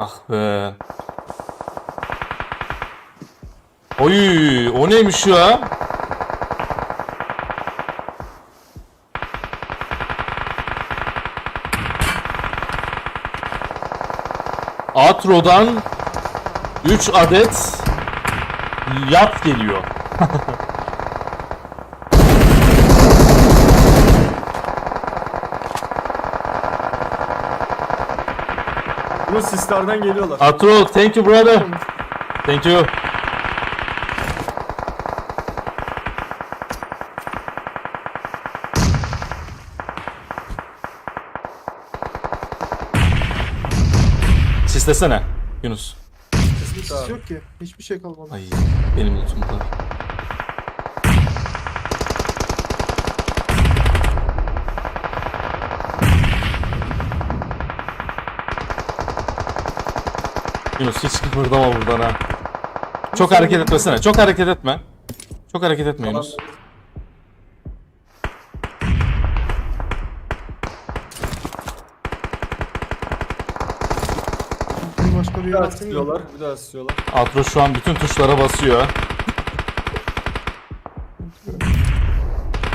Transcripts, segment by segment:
Ah be. Oy, o neymiş ya? Atro'dan 3 adet yat geliyor. Bunu sislerden geliyorlar. Atro, thank you brother. Thank you. Sislesene Yunus. Sis yok ki. Hiçbir şey kalmadı. Ay benim lootumda. Yunus hiç kıpırdama buradan ha. Çok hareket etmesene. Çok hareket etme. Çok hareket etme Yunus. Bir başka bir Bir daha atayım mı? Bir daha sisliyorlar. Atro şu an bütün tuşlara basıyor.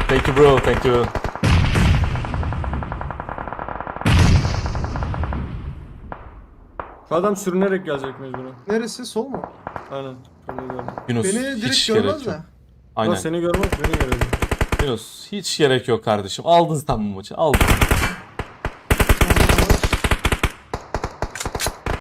Thank you bro, thank you. Şu adam sürünerek gelecek mecburen. Neresi? Sol mu? Aynen. Şurada gördüm. Yunus Beni direkt hiç gerek görmez yok. de. Aynen. Ulan seni görmez beni görecek. Yunus hiç gerek yok kardeşim. Aldın sen bu maçı. Aldın.